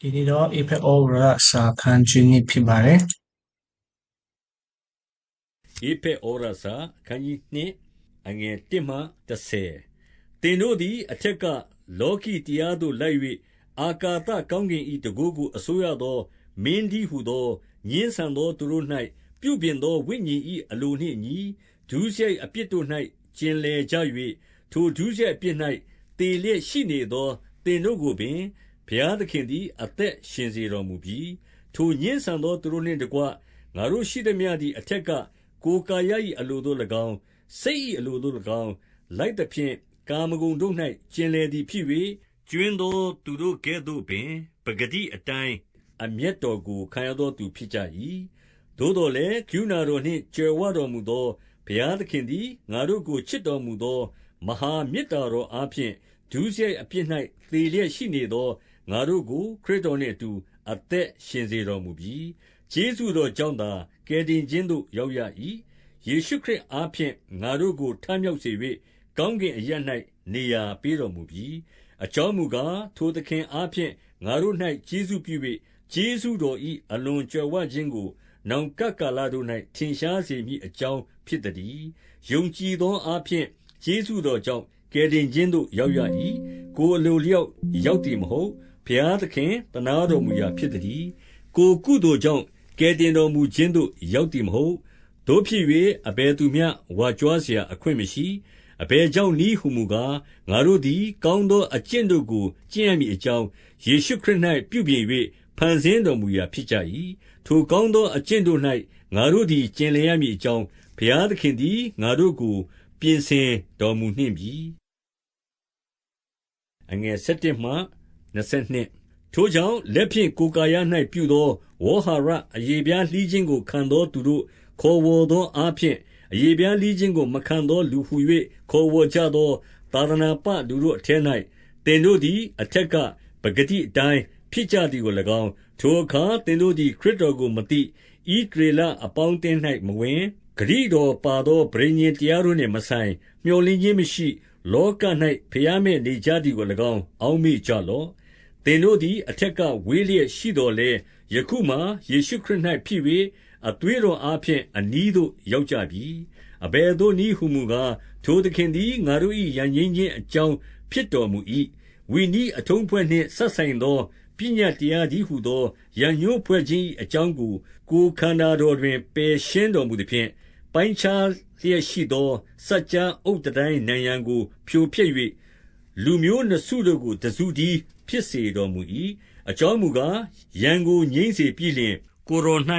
ဒီနေ့တော့ APEC Aura စာခန်းကြီးနေ့ဖြစ်ပါတယ်ဧဖက်ဩရစာအခန်းကြီး2အငယ်1မှ30သင်တို့သည်အထက်ကလောကီတရားသို့လိုက်၍အာကာသကောင်းကင်၏တကူကိုအစိုးရသောမင်းဒီဟုသောညင်းဆန်သောသူတို့၌ပြုပြင်သောဝိညာဉ်၏အလိုနှင့်ညီဒုစရိုက်အပြစ်တို့၌ကျင်လည်ကြ၍ထိုဒုစရိုက်အပြစ်၌တေလျက်ရှိနေသောသင်တို့ကိုပင် ဘုရားသခင်သည် အသက်ရှင်စေတော်မူပြီးထိုညင်းဆန်သောသူတို့နှင့်တကွ ငါတို့ရှိသမျှသည် အထက်က ကိုယ်ကာယ၏အလိုသို့၎င်း၊စိတ်၏အလိုသို့၎င်း လိုက်သဖြင့် ကာမဂုဏ်တို့၌ကျင်လည်သည်ဖြစ်၍၊ကြွင်းသောသူတို့ကဲ့သို့ပင် ပကတိအတိုင်း အမျက်တော်ကို ခံရသောသူဖြစ်ကြ၏။သို့သော်လည်း၊ကရုဏာတော်နှင့် ကြွယ်ဝတော်မူသော ဘုရားသခင်သည် ငါတို့ကို ချစ်တော်မူသော မဟာမေတ္တာတော်အားဖြင့် ဒုစရိုက်အပြစ်၌သေလျက်ရှိနေသော ငါတို့ကို ခရစ်တော်နှင့်အတူ အသက်ရှင်စေတော်မူပြီ။ကျေးဇူးတော်ကြောင့်သာ ကယ်တင်ခြင်းသို့ ရောက်ရ၏။ယေရှုခရစ်အားဖြင့် ငါတို့ကို ထမြောက်စေ၍ကောင်းကင်အရပ်၌နေရာပေးတော်မူပြီ။အကြောင်းမူကား၊ထိုသခင်အားဖြင့် ငါတို့၌ကျေးဇူးပြု၍ကျေးဇူးတော်၏အလွန်ကြွယ်ဝခြင်းကို နောင်ကပ်ကာလတို့၌ထင်ရှားစေမည်အကြောင်း ဖြစ်သတည်း။ယုံကြည်သောအားဖြင့် ကျေးဇူးတော်ကြောင့် ကယ်တင်ခြင်းသို့ ရောက်ရ၏။ကိုယ်အလိုအလျောက် ရောက်သည်မဟုတ်။ ဘုရားသခင် သနားတော်မူရာဖြစ်သတည်း။ကိုယ်ကုသိုလ်ကြောင့် ကယ်တင်တော်မူခြင်းသို့ ရောက်သည်မဟုတ်။သို့ဖြစ်၍အဘယ်သူမျှ ဝါကြွားစရာအခွင့်မရှိ။အဘယ်ကြောင့်နည်းဟူမူကား၊ငါတို့သည် ကောင်းသောအကျင့်တို့ကို ကျင့်ရမည်အကြောင်း၊ယေရှုခရစ်၌ပြုပြင်၍ဖန်ဆင်းတော်မူရာဖြစ်ကြ၏။ထိုကောင်းသောအကျင့်တို့၌ငါတို့သည် ကျင်လည်ရမည်အကြောင်း၊ဘုရားသခင်သည် ငါတို့ကို ပြင်ဆင်တော်မူနှင့်ပြီ။ ထိုကြောင့်လက်ဖြင့် ကိုယ်ကာယ၌ပြုသော ဝေါဟာရအရေဖျားလှီးခြင်းကို ခံသောသူတို့ ခေါ်ဝေါ်သောအားဖြင့်၊အရေဖျားလှီးခြင်းကို မခံသောလူဟူ၍ခေါ်ဝေါ်ကြသော သာသနာပလူတို့အထဲ၌သင်တို့သည် အထက်က ပကတိအတိုင်း ဖြစ်ကြသည်ကို၎င်း၊ထိုအခါ သင်တို့သည် ခရစ်တော်ကိုမသိ၊ဣသရေလအပေါင်းအသင်း၌မဝင်၊ဂတိတော်ပါသော ပဋိညာဉ်တရားတို့နှင့်မဆိုင်၊မြော်လင့်ခြင်းမရှိ၊လောက၌ဘုရားမဲ့နေကြသည်ကို၎င်း အောက်မေ့ကြလော့။ သင်တို့သည် အထက်ကဝေးလျက်ရှိသော်လည်း၊ယခုမှာ ယေရှုခရစ်၌ဖြစ်၍အသွေးတော်အားဖြင့် အနီးသို့ ရောက်ကြပြီ။အဘယ်သို့နည်းဟူမူကား၊ထိုသခင်သည် ငါတို့၏ရန်ငြိမ်းခြင်းအကြောင်း ဖြစ်တော်မူ၏။ဝိနည်းအထုံးအဖွဲ့နှင့် စပ်ဆိုင်သော ပညတ်တရားတည်းဟူသော ရန်ငြိုးဖွဲ့ခြင်း၏အကြောင်းကို ကိုယ်ခန္ဓာတော်တွင် ပယ်ရှင်းတော်မူသဖြင့်၊ပိုင်းခြားလျက်ရှိသော စပ်ကြားအုတ်တန်တိုင်းနံရံကို ဖြိုဖျက်၍ လူမျိုးနှစ်စုတို့ကို တစုတည်းဖြစ်စေတော်မူ၏။အကြောင်းမူကား၊ရန်ကိုငြိမ်းစေပြီးလျှင်၊ကိုယ်တော်၌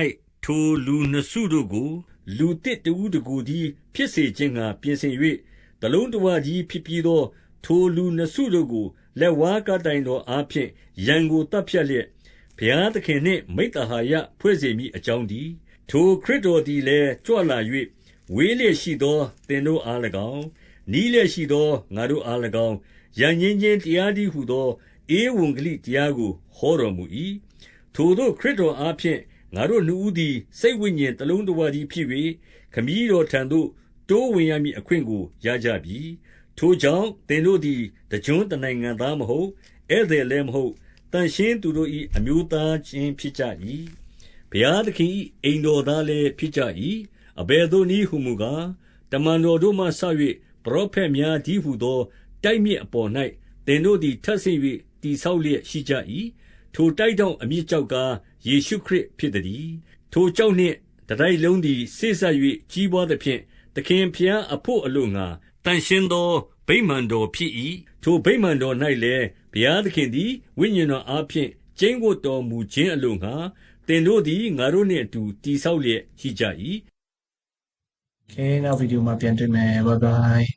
ထိုလူနှစ်စုတို့ကို လူသစ်တဦးတကိုယ်တည်း ဖြစ်စေခြင်းငှါ ပြင်ဆင်၍၊တလုံးတဝတည်းဖြစ်ပြီးသော ထိုလူနှစ်စုတို့ကို လက်ဝါးကပ်တိုင်တော်အားဖြင့် ရန်ကိုသတ်ဖြတ်လျက်၊ဘုရားသခင်နှင့် မိဿဟာယဖွဲ့စေမည်အကြောင်းတည်း။ထိုခရစ်တော်သည်လည်း ကြွလာ၍ဝေးလျက်ရှိသော သင်တို့အား၎င်း၊နီးလျက်ရှိသော ငါတို့အား၎င်း၊ ရန်ငြိမ်းခြင်းတရားတည်းဟူသောဧဝံဂေလိတရားကို ဟောတော်မူ၏။ထိုသို့ခရစ်တော်အားဖြင့်ငါတို့နှစ်ဦးသည်စိတ်ဝိညာဉ်တလုံးတဝတည်းဖြစ်၍၊ခမည်းတော်ထံသို့တိုးဝင်ရမည်အခွင့်ကိုရကြပြီ။ထိုကြောင့်သင်တို့သည်တကျွန်းတနိုင်ငံသားမဟုတ်၊ဧည့်သည်လည်းမဟုတ်၊သန့်ရှင်းသူတို့၏အမျိုးသားချင်းဖြစ်ကြ၏။ဘုရားသခင်၏အိမ်တော်သားလည်းဖြစ်ကြ၏။အဘယ်သို့နည်းဟူမူကား၊တမန်တော်တို့မှစ၍ပရောဖက်များတည်းဟူသော တိုက်မြစ်အပေါ်၌သင်တို့သည်ထပ်ဆင့်၍တည်ဆောက်လျက်ရှိကြ၏။ထိုတိုက်ထောင့်အမြစ်ကျောက်ကားယေရှုခရစ်ဖြစ်သတည်း။ထိုကျောက်နှင့်တတိုက်လုံးသည်စေ့စပ်၍ကြီးပွားသဖြင့်၊သခင်ဘုရားအဘို့အလိုငှါသန့်ရှင်းသောဗိမာန်တော်ဖြစ်၏။ထိုဗိမာန်တော်၌လည်းဘုရားသခင်သည်ဝိညာဉ်တော်အားဖြင့်ကျိန်းဝပ်တော်မူခြင်းအလိုငှါသင်တို့သည်ငါတို့နှင့်အတူတည်ဆောက်လျက်ရှိကြ၏။ Okay နောက်ဗီဒီယိုမှာပြန်တွေ့မယ် Bye bye